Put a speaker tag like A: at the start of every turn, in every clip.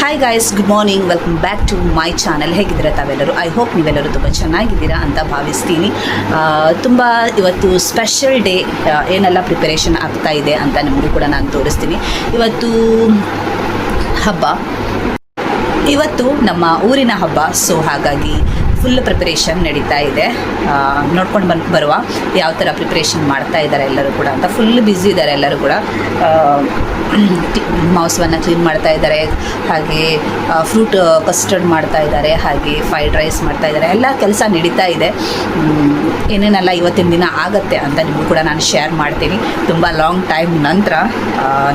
A: Hi guys good morning welcome back to my channel ಹೇಗಿದ್ದೀರಾ ತಾವೆಲ್ಲರೂ? I hope ನೀವೆಲ್ಲರೂ ತುಂಬ ಚೆನ್ನಾಗಿದ್ದೀರಾ ಅಂತ ಭಾವಿಸ್ತೀನಿ. ತುಂಬ ಇವತ್ತು ಸ್ಪೆಷಲ್ ಡೇ ಏನೆಲ್ಲ ಪ್ರಿಪರೇಷನ್ ಆಗ್ತಾ ಇದೆ ಅಂತ ನಿಮಗೂ ಕೂಡ ನಾನು ತೋರಿಸ್ತೀನಿ. ಇವತ್ತು ಹಬ್ಬ. ಇವತ್ತು ನಮ್ಮ ಊರಿನ ಹಬ್ಬ. ಸೊ ಹಾಗಾಗಿ ಫುಲ್ ಪ್ರಿಪರೇಷನ್ ನಡೀತಾ ಇದೆ. ನೋಡ್ಕೊಂಡು ಬಂದು ಬರುವ ಯಾವ ಥರ ಪ್ರಿಪ್ರೇಷನ್ ಮಾಡ್ತಾ ಇದ್ದಾರೆ ಎಲ್ಲರೂ ಕೂಡ ಅಂತ. ಫುಲ್ ಬ್ಯುಸಿ ಇದ್ದಾರೆ ಎಲ್ಲರೂ ಕೂಡ. ಮೌಸವನ್ನು ಕ್ಲೀನ್ ಮಾಡ್ತಾ ಇದ್ದಾರೆ ಹಾಗೆ ಫ್ರೂಟ್ ಕಸ್ಟರ್ಡ್ ಮಾಡ್ತಾ ಇದ್ದಾರೆ ಹಾಗೆ ಫ್ರೈಡ್ ರೈಸ್ ಮಾಡ್ತಾ ಇದ್ದಾರೆ ಎಲ್ಲ ಕೆಲಸ ನಡೀತಾ ಇದೆ. ಏನೇನೆಲ್ಲ ಇವತ್ತಿನ ದಿನ ಆಗತ್ತೆ ಅಂತ ನಿಮಗೂ ಕೂಡ ನಾನು ಶೇರ್ ಮಾಡ್ತೀನಿ. ತುಂಬ ಲಾಂಗ್ ಟೈಮ್ ನಂತರ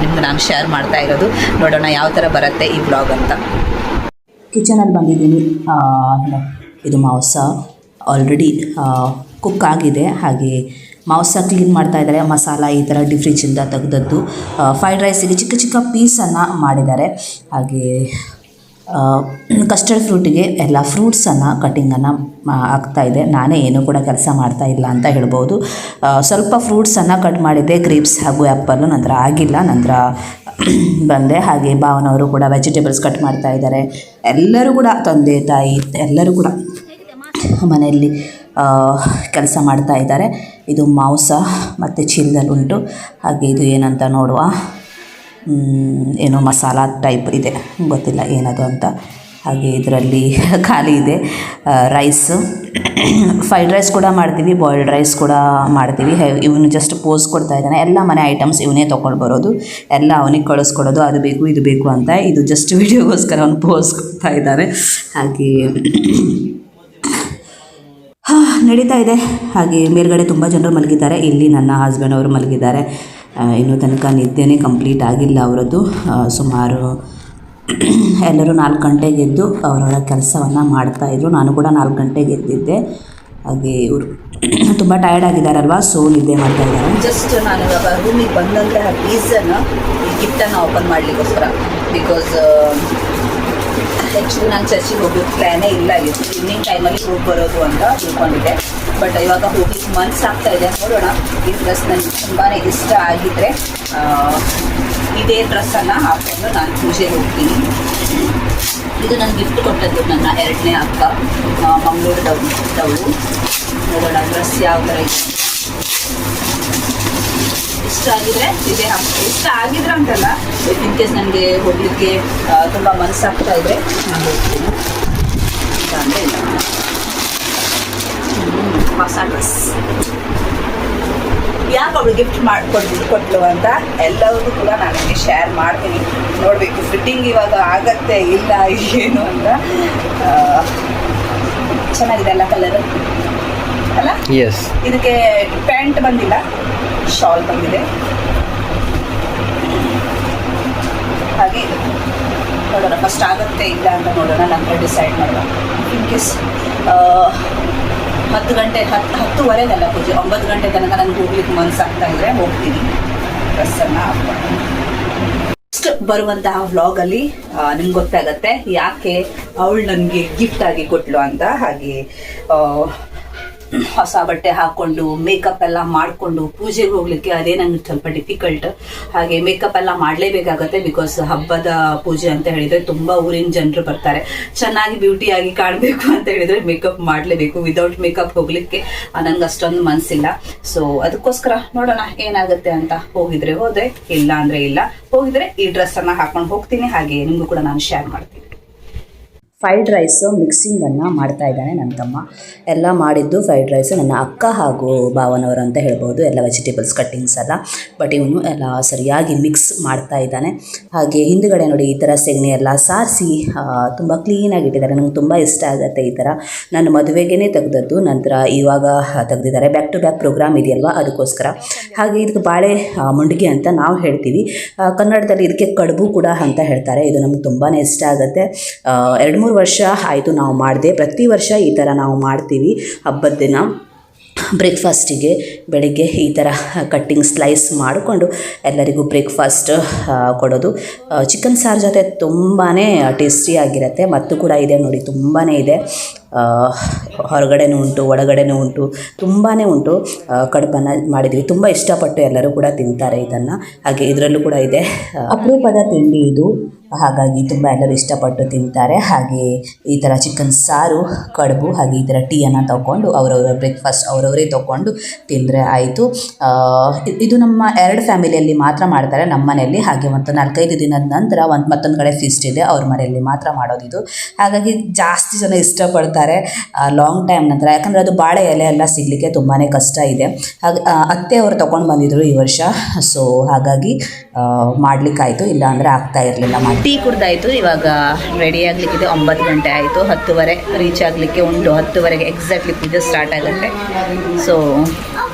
A: ನಿಮ್ಗೆ ನಾನು ಶೇರ್ ಮಾಡ್ತಾ ಇರೋದು. ನೋಡೋಣ ಯಾವ ಥರ ಬರುತ್ತೆ ಈ ಬ್ಲಾಗ್ ಅಂತ. ಕಿಚನಲ್ಲಿ ಬಂದಿದ್ದೀನಿ. ಇದು ಮಾಂಸ ಆಲ್ರೆಡಿ ಕುಕ್ ಆಗಿದೆ. ಹಾಗೆ ಮಾಂಸ ಕ್ಲೀನ್ ಮಾಡ್ತಾ ಇದ್ದಾರೆ. ಮಸಾಲ ಈ ಥರ ಡಿ ಫ್ರಿಜ್ಜಿಂದ ತೆಗೆದದ್ದು. ಫ್ರೈಡ್ ರೈಸಿಗೆ ಚಿಕ್ಕ ಚಿಕ್ಕ ಪೀಸನ್ನು ಮಾಡಿದ್ದಾರೆ. ಹಾಗೆ ಕಸ್ಟರ್ಡ್ ಫ್ರೂಟಿಗೆ ಎಲ್ಲ ಫ್ರೂಟ್ಸನ್ನು ಕಟ್ಟಿಂಗನ್ನು ಆಗ್ತಾ ಇದೆ. ನಾನೇ ಏನೂ ಕೂಡ ಕೆಲಸ ಮಾಡ್ತಾ ಇಲ್ಲ ಅಂತ ಹೇಳ್ಬೋದು. ಸ್ವಲ್ಪ ಫ್ರೂಟ್ಸನ್ನು ಕಟ್ ಮಾಡಿದ್ದೆ. ಗ್ರೇಪ್ಸ್ ಹಾಗೂ ಆ್ಯಪಲ್ಲು ನಂತರ ಆಗಿಲ್ಲ. ನಂತರ ಬಂದೆ. ಹಾಗೆ ಭಾವನವರು ಕೂಡ ವೆಜಿಟೇಬಲ್ಸ್ ಕಟ್ ಮಾಡ್ತಾ ಇದ್ದಾರೆ. ಎಲ್ಲರೂ ಕೂಡ, ತಂದೆ, ತಾಯಿ, ಎಲ್ಲರೂ ಕೂಡ ಮನೆಯಲ್ಲಿ ಕೆಲಸ ಮಾಡ್ತಾ ಇದ್ದಾರೆ. ಇದು ಮಾಂಸ ಮತ್ತು ಚೀಲದಲ್ಲಿ ಉಂಟು. ಹಾಗೆ ಇದು ಏನಂತ ನೋಡುವ ಏನು ಏನೋ ಮಸಾಲ ಟೈಪ್ ಇದೆ. ಗೊತ್ತಿಲ್ಲ ಏನದು ಅಂತ. ಹಾಗೆ ಇದರಲ್ಲಿ ಖಾಲಿ ಇದೆ. ರೈಸ್ ಫ್ರೈಡ್ ರೈಸ್ ಕೂಡ ಮಾಡ್ತೀವಿ ಬಾಯ್ಲ್ಡ್ ರೈಸ್ ಕೂಡ ಮಾಡ್ತೀವಿ. ಇವನು ಜಸ್ಟ್ ಪೋಸ್ ಕೊಡ್ತಾ ಇದ್ದಾನೆ. ಎಲ್ಲ ಮನೆ ಐಟಮ್ಸ್ ಇವನೇ ತೊಗೊಂಡು ಬರೋದು ಎಲ್ಲ ಅವನಿಗೆ ಕಳಿಸ್ಕೊಡೋದು. ಅದು ಬೇಕು, ಇದು ಬೇಕು ಅಂತ ಇದು ಜಸ್ಟ್ ವಿಡಿಯೋಗೋಸ್ಕರ ಅವನು ಪೋಸ್ ಕೊಡ್ತಾ ಇದ್ದಾರೆ. ಹಾಗೆ ನಡೀತಾ ಇದೆ. ಹಾಗೆ ಮೇಲ್ಗಡೆ ತುಂಬ ಜನರು ಮಲಗಿದ್ದಾರೆ. ಇಲ್ಲಿ ನನ್ನ ಹಸ್ಬೆಂಡ್ ಅವರು ಮಲಗಿದ್ದಾರೆ. ಇನ್ನೂ ತನಕ ನಿದ್ದೆನೇ ಕಂಪ್ಲೀಟ್ ಆಗಿಲ್ಲ ಅವರದ್ದು. ಸುಮಾರು ಎಲ್ಲರೂ ನಾಲ್ಕು ಗಂಟೆಗೆ ಎದ್ದು ಅವರವರ ಕೆಲಸವನ್ನು ಮಾಡ್ತಾಯಿದ್ರು ನಾನು ಕೂಡ ನಾಲ್ಕು ಗಂಟೆಗೆ ಎದ್ದಿದ್ದೆ. ಹಾಗೆ ಇವರು ತುಂಬ ಟಯರ್ಡ್ ಆಗಿದ್ದಾರಲ್ವಾ ಸೊ ನಿದ್ದೆ ಮಾಡ್ತಾ ಇದ್ದಾರೆ. ಜಸ್ಟ್ ನಾನು ಇವಾಗ ರೂಮಿಗೆ ಬಂದಂತಹ ರೀಸನ್ ಈ ಗಿಫ್ಟನ್ನು ಓಪನ್ ಮಾಡಲಿಕ್ಕೋಸ್ಕರ. ಬಿಕಾಸ್ ಹೆಚ್ಚು ನಾನು ಚರ್ಚಿಗೆ ಹೋಗೋದು ಪ್ಲ್ಯಾನೇ ಇಲ್ಲ. ಈವ್ನಿಂಗ್ ಟೈಮಲ್ಲಿ ಹೋಗಿ ಬರೋದು ಅಂತ ತಿಳ್ಕೊಂಡಿದ್ದೆ. ಬಟ್ ಇವಾಗ ಹೋಗಿ ಮನ್ಸು ಆಗ್ತಾ ಇದೆ. ನೋಡೋಣ. ಈ ಡ್ರೆಸ್ ನನಗೆ ತುಂಬಾ ಇಷ್ಟ ಆಗಿದ್ರೆ ಇದೇ ಡ್ರೆಸ್ ಡ್ರೆಸ್ಸನ್ನು ಹಾಕೊಂಡು ನಾನು ಪೂಜೆಗೆ ಹೋಗ್ತೀನಿ. ಇದು ನಾನು ಗಿಫ್ಟ್ ಕೊಟ್ಟದ್ದು ನನ್ನ ಎರಡನೇ ಅಕ್ಕ ಮಂಗಳೂರು ಡೌಳು ನೋಡೋಣ ಡ್ರೆಸ್ ಯಾವ ಥರ ಇದೆ. ಇಷ್ಟ ಆಗಿದ್ರೆ ಇದೇ ಹಾಕ್ತೀನಿ ಇಷ್ಟ ಆಗಿದ್ರೆ ಅಂತಲ್ಲ ಇನ್ ಕೇಸ್ ನನಗೆ ಹೋಗ್ಲಿಕ್ಕೆ ತುಂಬ ಮನಸ್ಸಾಗ್ತಾ ಇದ್ರೆ ನಾನು ಹೋಗ್ತೀನಿ. ಇಲ್ಲ. ಹೊಸ ಯಾಕೆ ಅವಳು ಗಿಫ್ಟ್ ಮಾಡಿಕೊಟ್ಟು ಕೊಟ್ಲು ಅಂತ? ಎಲ್ಲರಿಗೂ ಕೂಡ ನಾನು ನಿಮಗೆ ಶೇರ್ ಮಾಡ್ತೀನಿ. ನೋಡಬೇಕು ಫಿಟ್ಟಿಂಗ್ ಇವಾಗ ಆಗತ್ತೆ ಇಲ್ಲ ಏನು ಅಂತ. ಚೆನ್ನಾಗಿದೆ ಅಲ್ಲ ಕಲರ್ ಅಲ್ಲ?
B: ಎಸ್
A: ಇದಕ್ಕೆ ಪ್ಯಾಂಟ್ ಬಂದಿಲ್ಲ ಶಾಲ್ ಬಂದಿದೆ. ಹಾಗೆ ನೋಡೋಣ ಫಸ್ಟ್ ಆಗುತ್ತೆ ಇಲ್ಲ ಅಂತ ನೋಡೋಣ ನಂತರ ಡಿಸೈಡ್ ಮಾಡೋಣ. ಇನ್ ಕೇಸ್ ಹತ್ತು ಗಂಟೆ ಹತ್ತು ಹತ್ತುವರೆಗಲ್ಲ ಪೂಜೆ. ಒಂಬತ್ತು ಗಂಟೆ ತನಕ ನನಗೆ ಹೋಗ್ಲಿಕ್ಕೆ ಮನಸ್ಸಾಗ್ತಾ ಇದ್ರೆ ಹೋಗ್ತೀನಿ. ಹಾಕ್ಕೊಂಡು ನೆಕ್ಸ್ಟ್ ಬರುವಂತಹ ವ್ಲಾಗಲ್ಲಿ ನಿಮ್ಗೆ ಗೊತ್ತಾಗತ್ತೆ ಯಾಕೆ ಅವಳು ನನಗೆ ಗಿಫ್ಟ್ ಆಗಿ ಕೊಟ್ಲು ಅಂತ. ಹಾಗೆ ಆ, ಹೊಸ ಬಟ್ಟೆ ಹಾಕೊಂಡು ಮೇಕಪ್ ಎಲ್ಲ ಮಾಡಿಕೊಂಡು ಪೂಜೆಗೆ ಹೋಗ್ಲಿಕ್ಕೆ ಅದೇ ನಂಗೆ ಸ್ವಲ್ಪ ಡಿಫಿಕಲ್ಟ್ ಹಾಗೆ ಮೇಕಪ್ ಎಲ್ಲ ಮಾಡಲೇಬೇಕಾಗತ್ತೆ ಬಿಕಾಸ್ ಹಬ್ಬದ ಪೂಜೆ ಅಂತ ಹೇಳಿದ್ರೆ ತುಂಬಾ ಊರಿನ ಜನರು ಬರ್ತಾರೆ. ಚೆನ್ನಾಗಿ ಬ್ಯೂಟಿಯಾಗಿ ಕಾಣಬೇಕು ಅಂತ ಹೇಳಿದ್ರೆ ಮೇಕಪ್ ಮಾಡಲೇಬೇಕು. ವಿದೌಟ್ ಮೇಕಪ್ ಹೋಗ್ಲಿಕ್ಕೆ ನಂಗೆ ಅಷ್ಟೊಂದು ಮನ್ಸಿಲ್ಲ. ಸೊ ಅದಕ್ಕೋಸ್ಕರ ನೋಡೋಣ ಏನಾಗುತ್ತೆ ಅಂತ ಹೋಗಿದ್ರೆ ಹೋದ್ರೆ, ಇಲ್ಲ ಅಂದ್ರೆ ಇಲ್ಲ. ಹೋಗಿದ್ರೆ ಈ ಡ್ರೆಸ್ ಅನ್ನ ಹಾಕೊಂಡು ಹೋಗ್ತೀನಿ. ಹಾಗೆ ನಿಮ್ಗೂ ಕೂಡ ನಾನು ಶೇರ್ ಮಾಡ್ತೀನಿ. ಫ್ರೈಡ್ ರೈಸು ಮಿಕ್ಸಿಂಗನ್ನು ಮಾಡ್ತಾ ಇದ್ದಾನೆ ನನ್ನ ತಮ್ಮ. ಎಲ್ಲ ಮಾಡಿದ್ದು ಫ್ರೈಡ್ ರೈಸು ನನ್ನ ಅಕ್ಕ ಹಾಗೂ ಭಾವನವರು ಅಂತ ಹೇಳ್ಬೋದು, ಎಲ್ಲ ವೆಜಿಟೇಬಲ್ಸ್ ಕಟ್ಟಿಂಗ್ಸ್ ಎಲ್ಲ. ಬಟ್ ಇವನು ಎಲ್ಲ ಸರಿಯಾಗಿ ಮಿಕ್ಸ್ ಮಾಡ್ತಾ ಇದ್ದಾನೆ. ಹಾಗೆ ಹಿಂದುಗಡೆ ನೋಡಿ ಈ ಥರ ಸೆಗಣಿ ಎಲ್ಲ ಸಾರಿಸಿ ತುಂಬ ಕ್ಲೀನಾಗಿ ಇಟ್ಟಿದ್ದಾರೆ. ನನಗೆ ತುಂಬ ಇಷ್ಟ ಆಗುತ್ತೆ ಈ ಥರ ನನ್ನ ಮದುವೆಗೇ ತೆಗೆದದ್ದು, ನಂತರ ಇವಾಗ ತೆಗೆದಿದ್ದಾರೆ. ಬ್ಯಾಕ್ ಟು ಬ್ಯಾಕ್ ಪ್ರೋಗ್ರಾಮ್ ಇದೆಯಲ್ವಾ? ಅದಕ್ಕೋಸ್ಕರ. ಹಾಗೆ ಇದಕ್ಕೆ ಬಾಳೆ ಮುಂಡಿಗೆ ಅಂತ ನಾವು ಹೇಳ್ತೀವಿ. ಕನ್ನಡದಲ್ಲಿ ಇದಕ್ಕೆ ಕಡುಬು ಕೂಡ ಅಂತ ಹೇಳ್ತಾರೆ. ಇದು ನಮ್ಗೆ ತುಂಬಾ ಇಷ್ಟ ಆಗುತ್ತೆ. ಎರಡು ವರ್ಷ ಆಯಿತು ನಾವು ಮಾಡಿದೆ. ಪ್ರತಿ ವರ್ಷ ಈ ಥರ ನಾವು ಮಾಡ್ತೀವಿ. ಹಬ್ಬದ ದಿನ ಬ್ರೇಕ್ಫಾಸ್ಟಿಗೆ ಬೆಳಿಗ್ಗೆ ಈ ಥರ ಕಟ್ಟಿಂಗ್ ಸ್ಲೈಸ್ ಮಾಡಿಕೊಂಡು ಎಲ್ಲರಿಗೂ ಬ್ರೇಕ್ಫಾಸ್ಟ್ ಕೊಡೋದು. ಚಿಕನ್ ಸಾರು ಜೊತೆ ತುಂಬಾ ಟೇಸ್ಟಿಯಾಗಿರುತ್ತೆ ಮತ್ತು ಕೂಡ ಇದೆ ನೋಡಿ ತುಂಬಾ ಇದೆ. ಹೊರಗಡೆನೂ ಉಂಟು, ಒಳಗಡೆನೂ ಉಂಟು ತುಂಬಾ ಉಂಟು. ಕಡುಬನ್ನ ಮಾಡಿದ್ವಿ. ತುಂಬ ಇಷ್ಟಪಟ್ಟು ಎಲ್ಲರೂ ಕೂಡ ತಿಂತಾರೆ ಇದನ್ನು. ಹಾಗೆ ಇದರಲ್ಲೂ ಕೂಡ ಇದೆ. ಅಪರೂಪದ ತಿಂಡಿ ಇದು.
B: ಹಾಗಾಗಿ ತುಂಬ ಎಲ್ಲರೂ ಇಷ್ಟಪಟ್ಟು ತಿಂತಾರೆ. ಹಾಗೆ ಈ ಥರ ಚಿಕನ್ ಸಾರು, ಕಡುಬು, ಹಾಗೆ ಈ ಥರ ಟೀಯನ್ನು ತಗೊಂಡು ಅವರವರ ಬ್ರೇಕ್ಫಾಸ್ಟ್ ಅವರವರೇ ತಗೊಂಡು ತಿಂದರೆ ಆಯಿತು. ಇದು ನಮ್ಮ ಎರಡು ಫ್ಯಾಮಿಲಿಯಲ್ಲಿ ಮಾತ್ರ ಮಾಡ್ತಾರೆ ನಮ್ಮ ಮನೆಯಲ್ಲಿ. ಹಾಗೆ ಮತ್ತು ನಾಲ್ಕೈದು ದಿನದ ನಂತರ ಒಂದು ಮತ್ತೊಂದು ಕಡೆ ಫಿಸ್ಟ್ ಇದೆ. ಅವ್ರ ಮನೆಯಲ್ಲಿ ಮಾತ್ರ ಮಾಡೋದಿದು. ಹಾಗಾಗಿ ಜಾಸ್ತಿ ಜನ ಇಷ್ಟಪಡ್ತಾರೆ ಲಾಂಗ್ ಟೈಮ್ ನಂತರ. ಯಾಕಂದರೆ ಅದು ಬಾಳೆ ಎಲೆ ಎಲ್ಲ ಸಿಗಲಿಕ್ಕೆ ತುಂಬಾ ಕಷ್ಟ ಇದೆ. ಹಾಗೆ ಅತ್ತೆ ಅವರು ತೊಗೊಂಡು ಬಂದಿದ್ದರು ಈ ವರ್ಷ. ಸೊ ಹಾಗಾಗಿ ಮಾಡಲಿಕ್ಕಾಯಿತು. ಇಲ್ಲ ಅಂದರೆ ಆಗ್ತಾ ಇರಲಿಲ್ಲ ಮಾಡಿ
A: ಟೀ ಕುಡ್ದಾಯ್ತು, ಇವಾಗ ರೆಡಿ ಆಗ್ಲಿಕ್ಕಿದೆ, ಒಂಬತ್ತು ಗಂಟೆ ಆಯಿತು, ಹತ್ತುವರೆ ರೀಚ್ ಆಗಲಿಕ್ಕೆ ಉಂಟು, ಹತ್ತುವರೆಗೆ ಎಕ್ಸಾಕ್ಟ್ಲಿ ಪೂಜೆ ಸ್ಟಾರ್ಟ್ ಆಗುತ್ತೆ. ಸೊ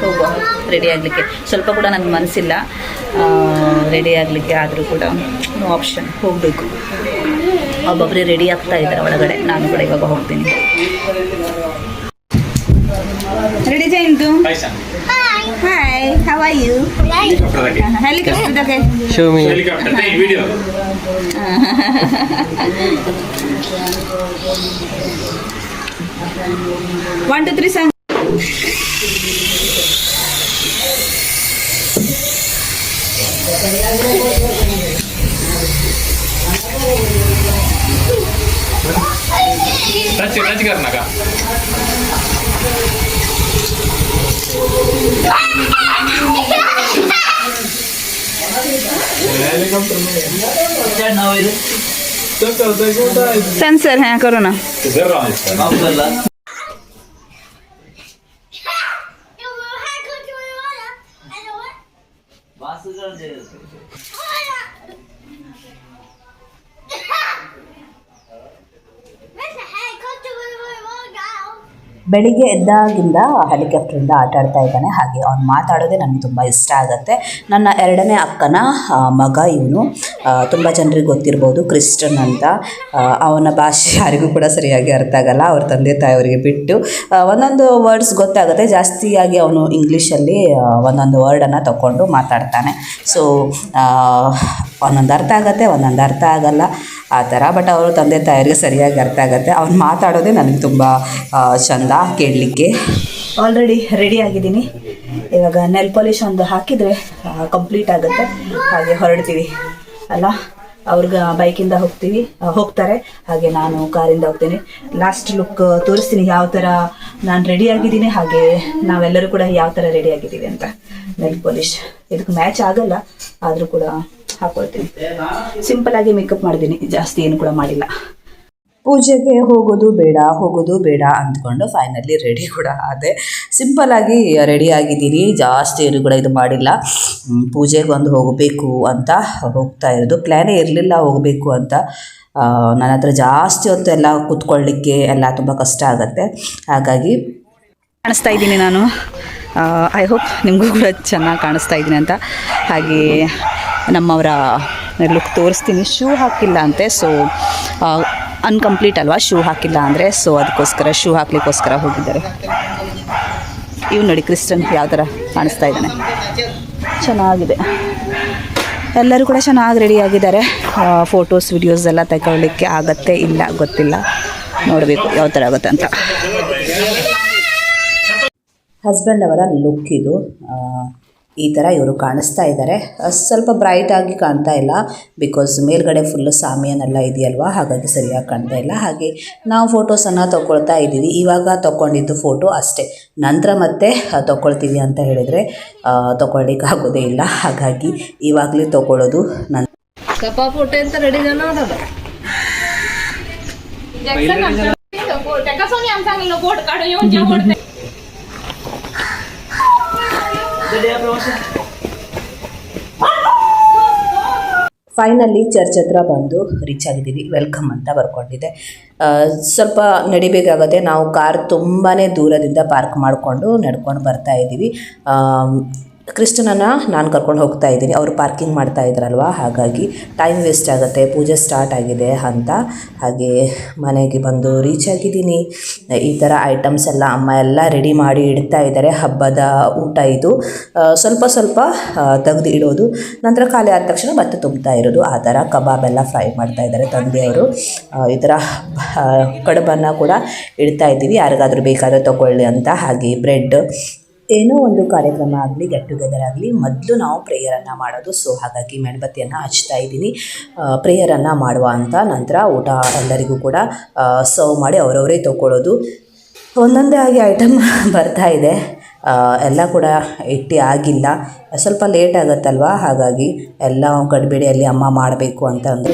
A: ಹೋಗುವ ರೆಡಿ ಆಗಲಿಕ್ಕೆ. ಸ್ವಲ್ಪ ಕೂಡ ನನಗೆ ಮನಸ್ಸಿಲ್ಲ ರೆಡಿ ಆಗಲಿಕ್ಕೆ ಆದರೂ ಕೂಡ ನೋ ಆಪ್ಷನ್ ಹೋಗಬೇಕು. ಒಬ್ಬೊಬ್ಬರೇ ರೆಡಿ ಆಗ್ತಾ ಇದ್ದಾರೆ ಒಳಗಡೆ, ನಾನು ಕೂಡ ಇವಾಗ ಹೋಗ್ತೀನಿ. Ready Hi, how are you? Helicopter okay.
C: Show me.
D: Helicopter, take video.
A: One, two, three, seven.
D: song. Touch, touch करना का
A: सेंसर है करो ना।
B: ಬೆಳಿಗ್ಗೆ ಎದ್ದಾಗಿಂದ ಹೆಲಿಕಾಪ್ಟರಿಂದ ಆಟ ಆಡ್ತಾ ಇದ್ದಾನೆ. ಹಾಗೆ ಅವ್ನು ಮಾತಾಡೋದೇ ನನಗೆ ತುಂಬ ಇಷ್ಟ ಆಗುತ್ತೆ. ನನ್ನ ಎರಡನೇ ಅಕ್ಕನ ಮಗ ಇವನು ತುಂಬ ಜನರಿಗೆ ಗೊತ್ತಿರ್ಬೋದು, ಕ್ರಿಸ್ಟನ್ ಅಂತ. ಅವನ ಭಾಷೆ ಯಾರಿಗೂ ಕೂಡ ಸರಿಯಾಗಿ ಅರ್ಥ ಆಗಲ್ಲ. ಅವ್ರ ತಂದೆ ತಾಯಿಯವರಿಗೆ ಬಿಟ್ಟು ಒಂದೊಂದು ವರ್ಡ್ಸ್ ಗೊತ್ತಾಗುತ್ತೆ. ಜಾಸ್ತಿಯಾಗಿ ಅವನು ಇಂಗ್ಲೀಷಲ್ಲಿ ಒಂದೊಂದು ವರ್ಡನ್ನು ತಗೊಂಡು ಮಾತಾಡ್ತಾನೆ. ಸೊ ಒಂದೊಂದು ಅರ್ಥ ಆಗುತ್ತೆ, ಒಂದೊಂದು ಅರ್ಥ ಆಗಲ್ಲ. ಆ ಥರ. ಬಟ್ ಅವರು ತಂದೆ ತಾಯಿಯರಿಗೆ ಸರಿಯಾಗಿ ಅರ್ಥ ಆಗುತ್ತೆ. ಅವ್ನು ಮಾತಾಡೋದೇ ನನಗೆ ತುಂಬ ಚಂದ ಕೇಳಲಿಕ್ಕೆ. ಆಲ್ರೆಡಿ ರೆಡಿ ಆಗಿದ್ದೀನಿ. ಇವಾಗ ನೆಲ್ ಪಾಲಿಶ್ ಒಂದು ಹಾಕಿದರೆ ಕಂಪ್ಲೀಟ್ ಆಗುತ್ತೆ. ಹಾಗೆ ಹೊರಡ್ತೀವಿ. ಅಲ್ಲ? ಅವ್ರಿಗೆ ಬೈಕಿಂದ ಹೋಗ್ತೀವಿ ಹೋಗ್ತಾರೆ. ಹಾಗೆ ನಾನು ಕಾರಿಂದ ಹೋಗ್ತೇನೆ. ಲಾಸ್ಟ್ ಲುಕ್ ತೋರಿಸ್ತೀನಿ ಯಾವ ಥರ ನಾನು ರೆಡಿ ಆಗಿದ್ದೀನಿ. ಹಾಗೆ ನಾವೆಲ್ಲರೂ ಕೂಡ ಯಾವ ಥರ ರೆಡಿ ಆಗಿದ್ದೀವಿ ಅಂತ. ನೆಲ್ ಪಾಲಿಶ್ ಇದಕ್ಕೆ ಮ್ಯಾಚ್ ಆಗಲ್ಲ, ಆದರೂ ಕೂಡ ಹಾಕೊಳ್ತೀನಿ. ಸಿಂಪಲ್ ಆಗಿ ಮೇಕಪ್ ಮಾಡಿದ್ದೀನಿ. ಜಾಸ್ತಿ ಏನು ಕೂಡ ಮಾಡಿಲ್ಲ. ಪೂಜೆಗೆ ಹೋಗೋದು ಬೇಡ ಹೋಗೋದು ಬೇಡ ಅಂದ್ಕೊಂಡು ಫೈನಲಿ ರೆಡಿ ಕೂಡ ಆದೆ. ಸಿಂಪಲ್ಲಾಗಿ ರೆಡಿ ಆಗಿದ್ದೀನಿ, ಜಾಸ್ತಿ ಏನು ಕೂಡ ಇದು ಮಾಡಿಲ್ಲ. ಪೂಜೆಗೆ ಒಂದು ಹೋಗಬೇಕು ಅಂತ ಹೋಗ್ತಾ ಇರೋದು. ಪ್ಲ್ಯಾನೇ ಇರಲಿಲ್ಲ ಹೋಗಬೇಕು ಅಂತ. ನನ್ನ ಹತ್ರ ಜಾಸ್ತಿ ಹೊತ್ತು ಎಲ್ಲ ಕೂತ್ಕೊಳ್ಳಿಕ್ಕೆ ಎಲ್ಲ ತುಂಬ ಕಷ್ಟ ಆಗುತ್ತೆ. ಹಾಗಾಗಿ
A: ಕಾಣಿಸ್ತಾ ಇದ್ದೀನಿ ನಾನು. ಐ ಹೋಪ್ ನಿಮಗೂ ಕೂಡ ಚೆನ್ನಾಗಿ ಕಾಣಿಸ್ತಾ ಇದ್ದೀನಿ ಅಂತ. ಹಾಗೆ ನಮ್ಮವರ ಲುಕ್ ತೋರಿಸ್ತೀನಿ. ಶೂ ಹಾಕಿಲ್ಲ ಅಂತೆ ಸೊ ಅನ್ಕಂಪ್ಲೀಟ್ ಅಲ್ವಾ? ಶೂ ಹಾಕಿಲ್ಲ ಅಂದರೆ ಸೊ ಅದಕ್ಕೋಸ್ಕರ ಶೂ ಹಾಕ್ಲಿಕ್ಕೋಸ್ಕರ ಹೋಗಿದ್ದಾರೆ. ಇವ್ ನೋಡಿ ಕ್ರಿಸ್ಟನ್ ಯಾವ ಥರ ಕಾಣಿಸ್ತಾ ಇದ್ದಾನೆ. ಚೆನ್ನಾಗಿದೆ. ಎಲ್ಲರೂ ಕೂಡ ಚೆನ್ನಾಗಿ ರೆಡಿ ಆಗಿದ್ದಾರೆ. ಫೋಟೋಸ್ ವಿಡಿಯೋಸ್ ಎಲ್ಲ ತಗೊಳ್ಳಿಕ್ಕೆ ಆಗತ್ತೆ ಇಲ್ಲ ಗೊತ್ತಿಲ್ಲ. ನೋಡಬೇಕು ಯಾವ ಥರ ಆಗುತ್ತೆ ಅಂತ.
B: ಹಸ್ಬೆಂಡ್ ಅವರ ಲುಕ್ ಇದು. ಈ ಥರ ಇವರು ಕಾಣಿಸ್ತಾ ಇದ್ದಾರೆ ಸ್ವಲ್ಪ ಬ್ರೈಟ್ ಆಗಿ ಕಾಣ್ತಾ ಇಲ್ಲ ಬಿಕಾಸ್ ಮೇಲ್ಗಡೆ ಫುಲ್ಲು ಸಾಮಿಯನೆಲ್ಲ ಇದೆಯಲ್ವಾ ಹಾಗಾಗಿ ಸರಿಯಾಗಿ ಕಾಣ್ತಾ ಇಲ್ಲ ಹಾಗೆ ನಾವು ಫೋಟೋಸನ್ನು ತೊಗೊಳ್ತಾ ಇದ್ದೀವಿ ಇವಾಗ ತೊಗೊಂಡಿದ್ದು ಫೋಟೋ ಅಷ್ಟೇ ನಂತರ ಮತ್ತೆ ತೊಗೊಳ್ತೀವಿ ಅಂತ ಹೇಳಿದರೆ ತೊಗೊಳ್ಳಿಕ್ಕೆ ಆಗೋದೇ ಇಲ್ಲ ಹಾಗಾಗಿ ಇವಾಗಲೇ ತೊಗೊಳ್ಳೋದು ನನ್ನ
E: ಕಪ್ಪ ಫೋಟೋ ಅಂತ ರೆಡಿ झाला
B: ಫೈನಲಿ ಚರ್ಚ್ ಹತ್ರ ಬಂದು ರೀಚ್ ಆಗಿದ್ದೀವಿ. ವೆಲ್ಕಮ್ ಅಂತ ಬರ್ಕೊಂಡಿದೆ. ಸ್ವಲ್ಪ ನಡಿಬೇಕಾಗತ್ತೆ. ನಾವು ಕಾರ್ ತುಂಬಾ ದೂರದಿಂದ ಪಾರ್ಕ್ ಮಾಡಿಕೊಂಡು ನಡ್ಕೊಂಡು ಬರ್ತಾ ಇದ್ದೀವಿ. ಕ್ರಿಸ್ಟನನ್ನು ನಾನು ಕರ್ಕೊಂಡು ಹೋಗ್ತಾ ಇದ್ದೀನಿ. ಅವರು ಪಾರ್ಕಿಂಗ್ ಮಾಡ್ತಾ ಇದ್ರಲ್ವ? ಹಾಗಾಗಿ ಟೈಮ್ ವೇಸ್ಟ್ ಆಗುತ್ತೆ. ಪೂಜೆ ಸ್ಟಾರ್ಟ್ ಆಗಿದೆ ಅಂತ. ಹಾಗೆ ಮನೆಗೆ ಬಂದು ರೀಚ್ ಆಗಿದ್ದೀನಿ. ಈ ಥರ ಐಟಮ್ಸ್ ಎಲ್ಲ ಅಮ್ಮ ಎಲ್ಲ ರೆಡಿ ಮಾಡಿ ಇಡ್ತಾ ಇದ್ದಾರೆ. ಹಬ್ಬದ ಊಟ ಇದು. ಸ್ವಲ್ಪ ಸ್ವಲ್ಪ ತೆಗೆದು ಇಡೋದು. ನಂತರ ಖಾಲಿ ಆದ ತಕ್ಷಣ ಮತ್ತೆ ತುಂಬ್ತಾ ಇರೋದು. ಆ ಥರ ಕಬಾಬ್ ಎಲ್ಲ ಫ್ರೈ ಮಾಡ್ತಾ ಇದ್ದಾರೆ ತಂದೆಯವರು. ಈ ಥರ ಕಡುಬನ್ನು ಕೂಡ ಇಡ್ತಾ ಇದ್ದೀವಿ. ಯಾರಿಗಾದರೂ ಬೇಕಾದರೆ ತಗೊಳ್ಳಿ ಅಂತ. ಹಾಗೆ ಬ್ರೆಡ್
A: ಏನೋ ಒಂದು ಕಾರ್ಯಕ್ರಮ ಆಗಲಿ ಗೆಟ್ ಟುಗೆದರ್ ಆಗಲಿ, ಮೊದಲು ನಾವು ಪ್ರೇಯರನ್ನು ಮಾಡೋದು. ಸೊ ಹಾಗಾಗಿ ಮೇಣಬತ್ತಿಯನ್ನು ಹಚ್ತಾ ಇದ್ದೀನಿ. ಪ್ರೇಯರನ್ನು ಮಾಡುವ ಅಂತ ನಂತರ ಊಟ ಎಲ್ಲರಿಗೂ ಕೂಡ ಸರ್ವ್ ಮಾಡಿ ಅವರವರೇ ತೊಗೊಳ್ಳೋದು ಒಂದೊಂದೇ ಆಗಿ ಐಟಮ್ ಬರ್ತಾ ಇದೆ. ಎಲ್ಲ ಕೂಡ ಇಟ್ಟು ಆಗಿಲ್ಲ. ಸ್ವಲ್ಪ ಲೇಟ್ ಆಗುತ್ತಲ್ವ? ಹಾಗಾಗಿ ಎಲ್ಲ ಗಡಿಬಿಡಿಯಲ್ಲಿ ಅಮ್ಮ ಮಾಡಬೇಕು ಅಂತ ಅಂದರು.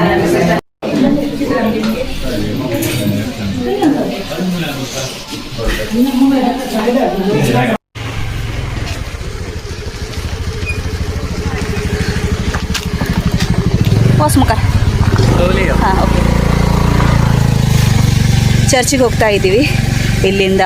F: ಚರ್ಚಿಗೆ ಹೋಗ್ತಾ ಇದ್ದೀವಿ. ಇಲ್ಲಿಂದ